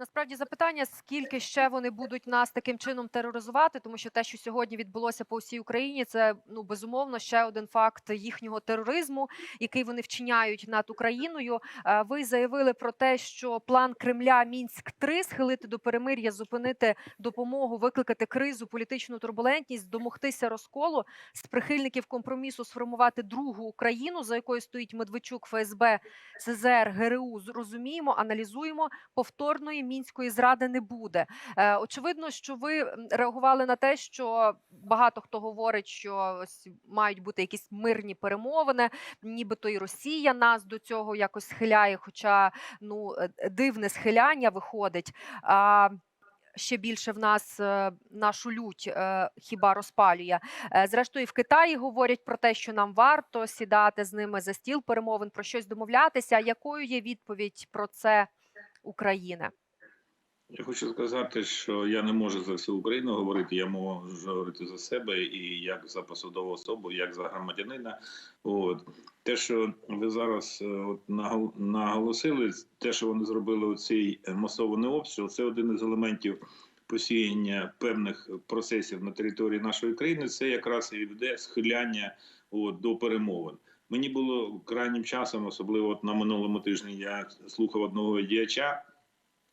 Насправді запитання, скільки ще вони будуть нас таким чином тероризувати, тому що те, що сьогодні відбулося по всій Україні, це ну безумовно ще один факт їхнього тероризму, який вони вчиняють над Україною. Е, Ви заявили про те, що план Кремля Мінськ 3 схилити до перемир'я, зупинити допомогу, викликати кризу, політичну турбулентність, домогтися розколу з прихильників компромісу сформувати другу Україну, за якою стоїть Медведчук, ФСБ, СЗР, ГРУ. Зрозуміємо, аналізуємо. Повторної мінської зради не буде. Е, очевидно, що ви реагували на те, що багато хто говорить, що ось мають бути якісь мирні перемовини, нібито і Росія нас до цього якось схиляє, хоча ну е, дивне схиляння виходить. А, Ще більше в нас е, нашу лють хіба розпалює. Зрештою, в Китаї говорять про те, що нам варто сідати з ними за стіл перемовин, про щось домовлятися. Якою є відповідь про це України? Я хочу сказати, що я не можу за всю Україну говорити. Я можу говорити за себе і як за посадову особу, як за громадянина. От те, що ви зараз е, от наголосили, те, що вони зробили у цей масований обстріл, це один із елементів посіяння певних процесів на території нашої країни. Це якраз і йде схиляння от, до перемовин. Мені було крайнім часом, особливо от на минулому тижні, я слухав одного діяча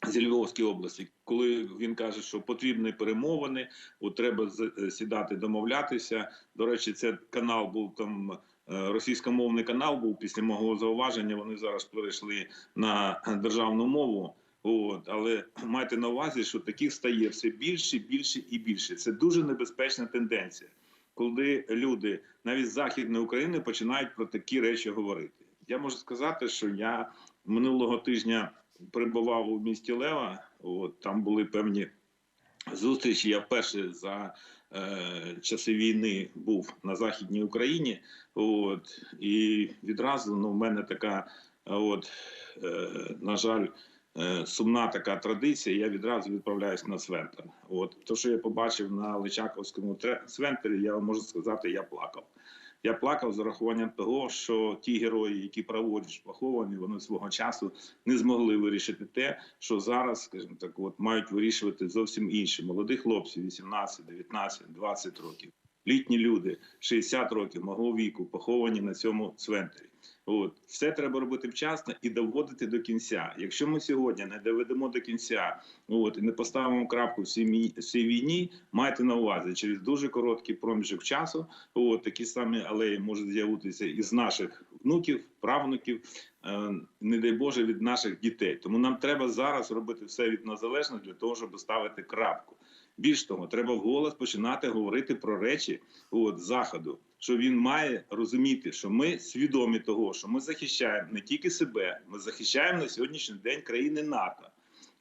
з Львовської області, коли він каже, що потрібні перемовини, от треба е, сідати, домовлятися. До речі, це канал був там. е, Російськомовний канал був після мого зауваження. Вони зараз перейшли на державну мову. От, але майте на увазі, що таких стає все більше, більше і більше. Це дуже небезпечна тенденція, коли люди навіть з західної України починають про такі речі говорити. Я можу сказати, що я минулого тижня перебував у місті Лева. От там були певні зустрічі. Я вперше за е, часи війни був на західній Україні. От і відразу ну, в мене така, от е, на жаль. е, Сумна така традиція, я відразу відправляюсь на цвинтар. От то, що я побачив на Личаковському цвинтарі, я можу сказати, я плакав. Я плакав з урахуванням того, що ті герої, які праворуч поховані, вони свого часу не змогли вирішити те, що зараз, скажімо так, от мають вирішувати зовсім інші молоді хлопці, 18, 19, 20 років. Літні люди, 60 років мого віку, поховані на цьому цвинтарі. От все треба робити вчасно і доводити до кінця. Якщо ми сьогодні не доведемо до кінця, от і не поставимо крапку в цій, цій війні, майте на увазі через дуже короткий проміжок часу. От такі самі алеї можуть з'явитися із наших внуків, правнуків, е, не дай Боже, від наших дітей. Тому нам треба зараз робити все від нас залежне для того, щоб ставити крапку. Більш того, треба вголос починати говорити про речі от, заходу, що він має розуміти, що ми свідомі того, що ми захищаємо не тільки себе, ми захищаємо на сьогоднішній день країни НАТО.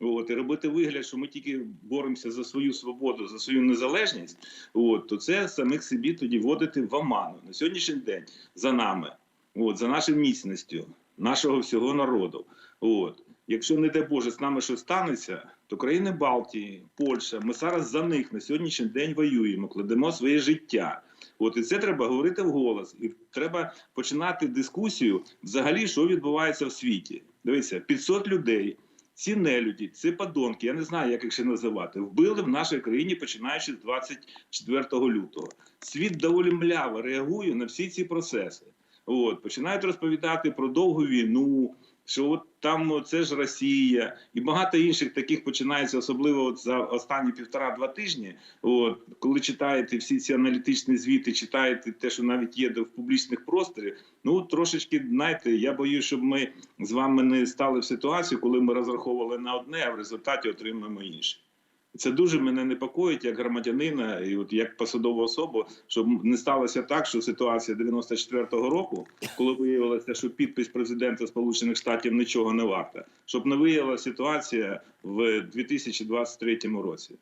От, і робити вигляд, що ми тільки боремося за свою свободу, за свою незалежність, от, то це самих собі тоді вводити в оману. На сьогоднішній день за нами, от, за нашою міцністю, нашого всього народу. От. Якщо, не дай Боже, з нами щось станеться, то країни Балтії, Польща, ми зараз за них на сьогоднішній день воюємо, кладемо своє життя. От і це треба говорити вголос. І треба починати дискусію взагалі, що відбувається в світі. Дивіться, 500 людей. Ці нелюді, ці подонки, я не знаю, як їх ще називати, вбили в нашій країні починаючи з 24 лютого. Світ доволі мляво реагує на всі ці процеси. От починають розповідати про довгу війну, що от там це ж Росія, і багато інших таких починається, особливо от за останні півтора-два тижні. От коли читаєте всі ці аналітичні звіти, читаєте те, що навіть є в публічних просторі. Ну трошечки знаєте, я боюсь, щоб ми з вами не стали в ситуацію, коли ми розраховували на одне, а в результаті отримаємо інше. Це дуже мене непокоїть як громадянина і от як посадову особу, щоб не сталося так, що ситуація 94-го року, коли виявилося, що підпис президента Сполучених Штатів нічого не варта, щоб не виявилася ситуація в 2023 році.